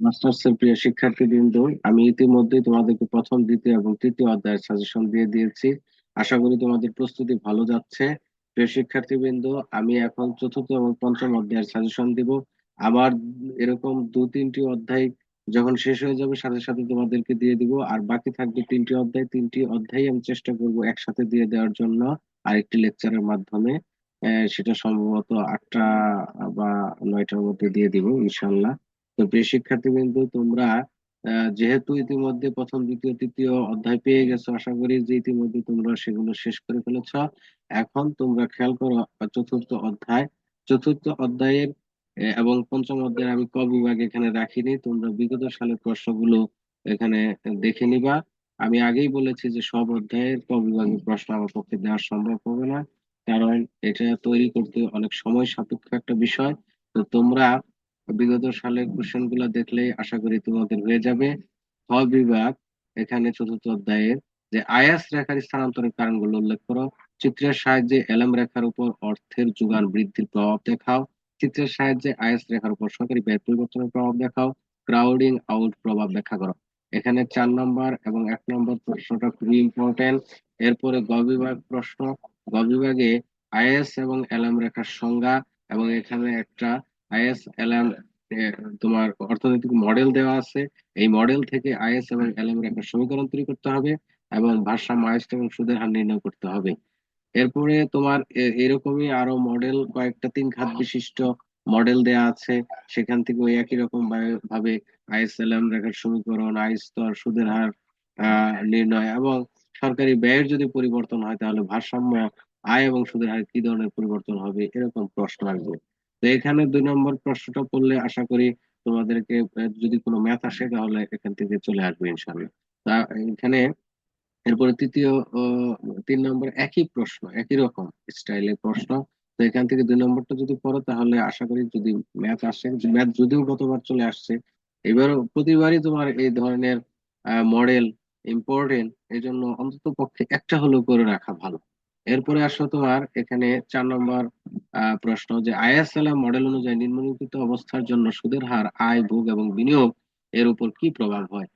মাস্টার্সের প্রিয় শিক্ষার্থীবৃন্দ, আমি ইতিমধ্যে তোমাদেরকে প্রথম, দ্বিতীয় এবং তৃতীয় অধ্যায়ের সাজেশন দিয়ে দিয়েছি। আশা করি তোমাদের প্রস্তুতি ভালো যাচ্ছে। প্রিয় শিক্ষার্থীবৃন্দ, আমি এখন চতুর্থ এবং পঞ্চম অধ্যায়ের সাজেশন দিব। আমার এরকম দু, তিনটি অধ্যায় যখন শেষ হয়ে যাবে, সাথে সাথে তোমাদেরকে দিয়ে দিব। আর বাকি থাকবে তিনটি অধ্যায়। তিনটি অধ্যায় আমি চেষ্টা করব একসাথে দিয়ে দেওয়ার জন্য আরেকটি লেকচারের মাধ্যমে। সেটা সম্ভবত আটটা বা নয়টার মধ্যে দিয়ে দিব ইনশাল্লাহ তো প্রিয় শিক্ষার্থীবৃন্দ তোমরা আহ, যেহেতু ইতিমধ্যে প্রথম দ্বিতীয় তৃতীয় অধ্যায় পেয়ে গেছো আশা করি যে ইতিমধ্যে তোমরা সেগুলো শেষ করে ফেলেছ। এখন তোমরা খেয়াল করো চতুর্থ অধ্যায় চতুর্থ অধ্যায়ের এবং পঞ্চম অধ্যায়ের আমি ক বিভাগ এখানে রাখিনি তোমরা বিগত সালের প্রশ্নগুলো এখানে দেখে নিবা। আমি আগেই বলেছি যে সব অধ্যায়ের ক বিভাগের প্রশ্ন আমার পক্ষে দেওয়া সম্ভব হবে না। কারণ এটা তৈরি করতে অনেক সময় সাপেক্ষ একটা বিষয়। তো তোমরা বিগত সালের কোশ্চেনগুলা দেখলেই আশা করি তোমাদের হয়ে যাবে। খ বিভাগ, এখানে চতুর্থ অধ্যায়ের যে আয়াস রেখার স্থানান্তরের কারণগুলো উল্লেখ করো। চিত্রের সাহায্যে এলএম রেখার উপর অর্থের যোগান বৃদ্ধির প্রভাব দেখাও। চিত্রের সাহায্যে আয়াস রেখার উপর সরকারি ব্যয় পরিবর্তনের প্রভাব দেখাও। ক্রাউডিং আউট প্রভাব ব্যাখ্যা করো। এখানে চার নম্বর এবং এক নম্বর প্রশ্নটা খুবই ইম্পর্টেন্ট এরপরে গ বিভাগ প্রশ্ন। গ আইএস এবং এলএম রেখার সংজ্ঞা এবং এখানে একটা আইএস, এলএম তোমার অর্থনৈতিক মডেল দেওয়া আছে। এই মডেল থেকে আইএস এবং এলএম রেখার সমীকরণ তৈরি করতে হবে এবং ভারসাম্য আইএস এবং সুদের হার নির্ণয় করতে হবে। এরপরে তোমার এরকমই আরও মডেল, কয়েকটা তিন খাত বিশিষ্ট মডেল দেয়া আছে। সেখান থেকে ওই একই রকম ভাবে আইএসএলএম রেখার সমীকরণ আই স্তর, সুদের হার নির্ণয় এবং সরকারি ব্যয়ের যদি পরিবর্তন হয়, তাহলে ভারসাম্য, আয় এবং সুদের হার কি ধরনের পরিবর্তন হবে? এরকম প্রশ্ন আসবে। তো এখানে দুই নম্বর প্রশ্নটা পড়লে আশা করি তোমাদেরকে যদি কোনো ম্যাথ আসে তাহলে এখান থেকে চলে আসবে ইনশাল্লাহ তা এখানে এরপরে তৃতীয় তিন নম্বর একই প্রশ্ন, একই রকম স্টাইলের প্রশ্ন। তো এখান থেকে দুই নম্বরটা যদি পড়ো তাহলে আশা করি যদি ম্যাথ আসে ম্যাথ যদিও গতবার চলে আসছে, এবারও প্রতিবারই তোমার এই ধরনের মডেল ইম্পর্টেন্ট এই জন্য অন্তত পক্ষে একটা হলেও করে রাখা ভালো। এরপরে আসো তোমার এখানে চার নম্বর প্রশ্ন যে আইএসএলএম মডেল অনুযায়ী নিম্নলিখিত অবস্থার জন্য সুদের হার আয়, ভোগ এবং বিনিয়োগ এর উপর কি প্রভাব হয়?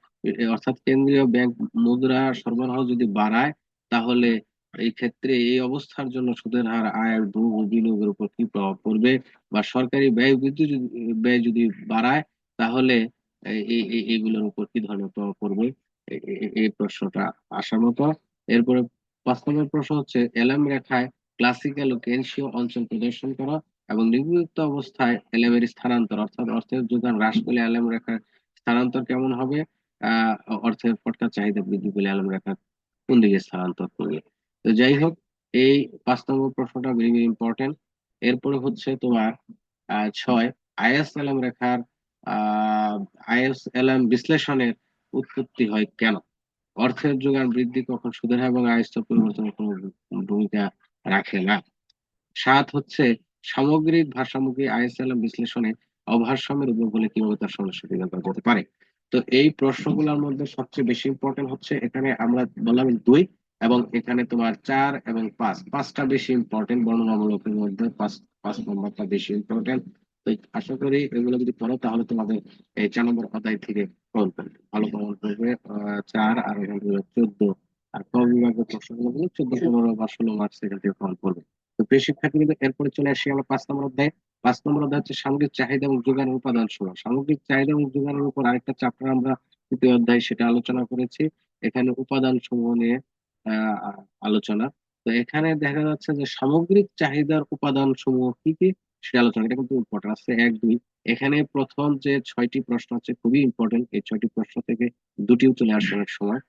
অর্থাৎ কেন্দ্রীয় ব্যাংক মুদ্রা সরবরাহ যদি বাড়ায়, তাহলে এই ক্ষেত্রে এই অবস্থার জন্য সুদের হার আয় ভোগ ও বিনিয়োগের উপর কি প্রভাব পড়বে? বা সরকারি ব্যয় বৃদ্ধি ব্যয় যদি বাড়ায়, তাহলে এই এই- এই- এইগুলোর উপর কি ধরনের প্রভাব পড়বে? এই প্রশ্নটা আসার মতো। এরপরে পাঁচ নম্বর প্রশ্ন হচ্ছে এলএম রেখায় ক্লাসিক্যাল ও কেনসীয় অঞ্চল প্রদর্শন করা এবং নিম্নলিখিত অবস্থায় এলএম এর স্থানান্তর, অর্থাৎ অর্থের যোগান হ্রাস পেলে এলএম রেখার স্থানান্তর কেমন হবে? আহ অর্থের ফটকা চাহিদা বৃদ্ধি পেলে এলএম রেখা কোন দিকে স্থানান্তর করবে? তো যাই হোক, এই পাঁচ নম্বর প্রশ্নটা ভেরি ভেরি ইম্পর্টেন্ট এরপরে হচ্ছে তোমার আহ ছয় আইএসএলএম রেখার আহ আইএসএলএম বিশ্লেষণের উৎপত্তি হয় কেন? অর্থের যোগান বৃদ্ধি কখন সুদের হার এবং আয়স্তর পরিবর্তনের কোনো ভূমিকা রাখে না। সাত হচ্ছে সামগ্রিক ভারসাম্যকে আইএসএলএম বিশ্লেষণে অভারসাম্যের উদ্ভব হলে কীভাবে তার সমস্যা সমাধান করা যেতে পারে? তো এই প্রশ্নগুলোর মধ্যে সবচেয়ে বেশি ইম্পর্টেন্ট হচ্ছে এখানে আমরা বললাম দুই এবং এখানে তোমার চার এবং পাঁচ। পাঁচটা বেশি ইম্পর্টেন্ট বর্ণনামূলকের মধ্যে পাঁচ পাঁচ নম্বরটা বেশি ইম্পর্টেন্ট তো আশা করি এগুলো যদি পড়ো, তাহলে তোমাদের এই চার নম্বর অধ্যায় থেকে প্রমাণ করবে ভালো প্রমাণ করবে চার আর এখান থেকে চোদ্দ। আর ক বিভাগের প্রশ্নগুলো হলো চোদ্দ, পনেরো বা ষোলো মার্কস এখান থেকে প্রমাণ করবে তো প্রিয় শিক্ষার্থী কিন্তু এরপরে চলে আসি আমরা পাঁচ নম্বর অধ্যায়। পাঁচ নম্বর অধ্যায় হচ্ছে সামগ্রিক চাহিদা এবং যোগানের উপাদান সমূহ সামগ্রিক চাহিদা এবং যোগানের উপর আরেকটা চ্যাপ্টার আমরা তৃতীয় অধ্যায় সেটা আলোচনা করেছি। এখানে উপাদান সমূহ নিয়ে আলোচনা। তো এখানে দেখা যাচ্ছে যে সামগ্রিক চাহিদার উপাদান সমূহ কি কি? সেটা আলোচনা এটা কিন্তু ইম্পর্টেন্ট আছে। এক, দুই, এখানে প্রথম যে ছয়টি প্রশ্ন আছে, খুবই ইম্পর্টেন্ট এই ছয়টি প্রশ্ন থেকে দুটিও চলে আসে অনেক সময়।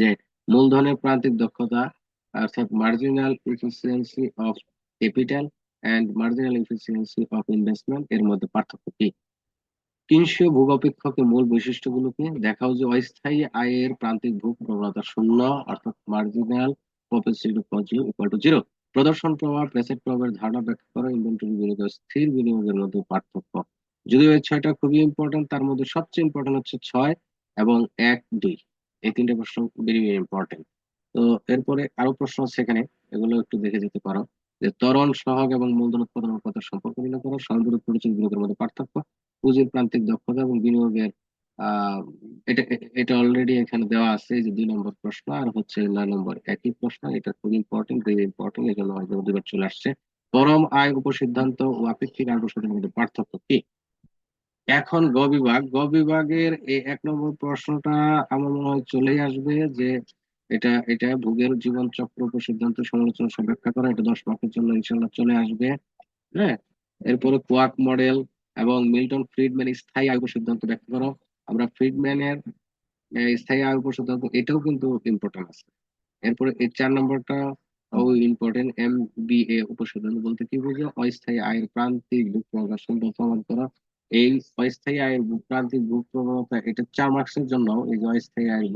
যে মূলধনের প্রান্তিক দক্ষতা, অর্থাৎ marginal efficiency of capital and marginal efficiency of investment এর মধ্যে পার্থক্য কি? কিনসীয় ভূগপেক্ষকের মূল বৈশিষ্ট্যগুলোকে দেখাও যে অস্থায়ী আয়ের প্রান্তিক ভোগ প্রবণতা শূন্য, অর্থাৎ marginal profit equal to zero প্রদর্শন প্রভাব প্রেসেন্ট প্রভাবের ধারণা ব্যাখ্যা করা ইনভেন্টরি বিনিয়োগ স্থির বিনিয়োগের মধ্যে পার্থক্য। যদিও এই ছয়টা খুবই ইম্পর্টেন্ট তার মধ্যে সবচেয়ে ইম্পর্টেন্ট হচ্ছে ছয় এবং এক, দুই। এই তিনটে প্রশ্ন ভেরি ভেরি ইম্পর্টেন্ট তো এরপরে আরও প্রশ্ন এখানে, এগুলো একটু দেখে যেতে পারো। যে ত্বরণ, সহগ এবং মূলধন উৎপাদন অনুপাতের সম্পর্ক নির্ণয় করো সহদূর পরিচয় বিনিয়োগের মধ্যে পার্থক্য, পুঁজির প্রান্তিক দক্ষতা এবং বিনিয়োগের এটা এটা অলরেডি এখানে দেওয়া আছে যে দুই নম্বর প্রশ্ন আর হচ্ছে নয় নম্বর একই প্রশ্ন। এটা খুব ইম্পর্টেন্ট ভেরি ইম্পর্টেন্ট এই জন্য হয়তো দুবার চলে আসছে। পরম আয় উপসিদ্ধান্ত ও আপেক্ষিক আয় উপসিদ্ধান্তের মধ্যে পার্থক্য কি? এখন গ বিভাগ। গ বিভাগের এই এক নম্বর প্রশ্নটা আমার মনে হয় চলেই আসবে যে এটা এটা ভোগের জীবন চক্র উপসিদ্ধান্ত সমালোচনা ব্যাখ্যা করা, এটা দশ মার্কের জন্য ইনশাল্লাহ চলে আসবে। হ্যাঁ? এরপরে কোয়াক মডেল এবং মিল্টন ফ্রিডম্যান স্থায়ী আয় উপসিদ্ধান্ত ব্যাখ্যা করো। আমরা ফ্রিডম্যানের স্থায়ী আয় উপসিদ্ধান্ত এটাও কিন্তু ইম্পর্টেন্ট আছে। এরপরে এই চার নম্বরটা ও ইম্পর্টেন্ট এম বি এ উপসিদ্ধান্ত বলতে কি বুঝো? অস্থায়ী আয়ের প্রান্তিক প্রভাব সম্ভব প্রমাণ করা। এই অস্থায়ী আয়ের প্রান্তিক বুক প্রবণতা এটা চার মার্কসের জন্য এই যে অস্থায়ী আয়ের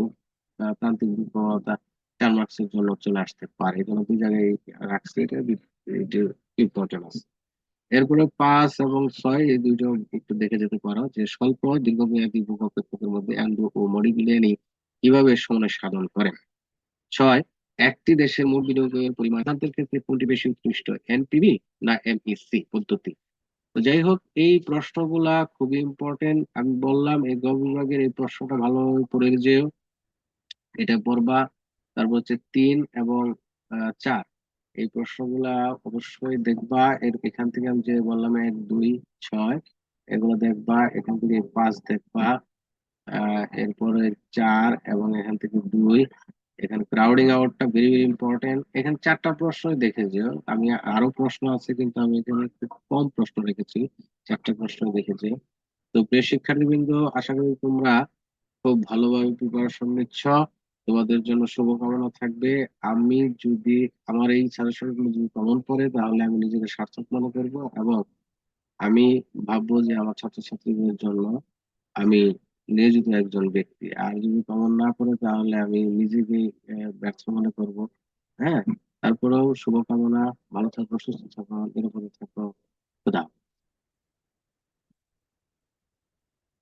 আহ, প্রান্তিক বুক প্রবণতা চার মার্কসের জন্য চলে আসতে পারে। এই জন্য দুই জায়গায় রাখছি এটা ইম্পর্টেন্ট আছে। এরপরে পাঁচ এবং ছয়, এই দুইটা একটু দেখে যেতে পারো যে স্বল্প, দীর্ঘমেয়াদী বুক অপেক্ষকের মধ্যে অ্যান্ড্রু ও মডিবিলিয়ানি কীভাবে সমন্বয় সাধন করেন ছয়, একটি দেশের মোট বিনিয়োগের পরিমাণ ক্ষেত্রে কোনটি বেশি উৎকৃষ্ট, এনপিভি না এমইসি পদ্ধতি? তো যাই হোক, এই প্রশ্নগুলা খুবই ইম্পর্টেন্ট আমি বললাম, এই গ বিভাগের এই প্রশ্নটা ভালোভাবে পড়ে যেও। এটা পড়বা। তারপর হচ্ছে তিন এবং চার। এই প্রশ্নগুলা অবশ্যই দেখবা। এর এখান থেকে আমি যে বললাম এক, দুই, ছয়, এগুলো দেখবা। এখান থেকে পাঁচ দেখবা। এরপরে চার এবং এখান থেকে দুই। এখানে ক্রাউডিং আউটটা ভেরি ভেরি ইম্পর্টেন্ট এখানে চারটা প্রশ্নই দেখে যেও। আমি আরও প্রশ্ন আছে, কিন্তু আমি এখানে একটু কম প্রশ্ন রেখেছি। চারটা প্রশ্ন দেখেছি তো প্রিয় শিক্ষার্থীবৃন্দ, আশা করি তোমরা খুব ভালোভাবে প্রিপারেশন নিচ্ছ। তোমাদের জন্য শুভকামনা থাকবে। আমি যদি আমার এই সাজেশনগুলো যদি কমন পড়ে তাহলে আমি নিজেকে সার্থক মনে করব এবং আমি ভাববো যে আমার ছাত্রছাত্রীদের জন্য আমি নিয়োজিত একজন ব্যক্তি। আর যদি কমন না পড়ে তাহলে আমি নিজেকে ব্যর্থ মনে করব। হ্যাঁ? তারপরেও শুভকামনা, ভালো থাকো, সুস্থ থাকো নিরাপদে থাকো।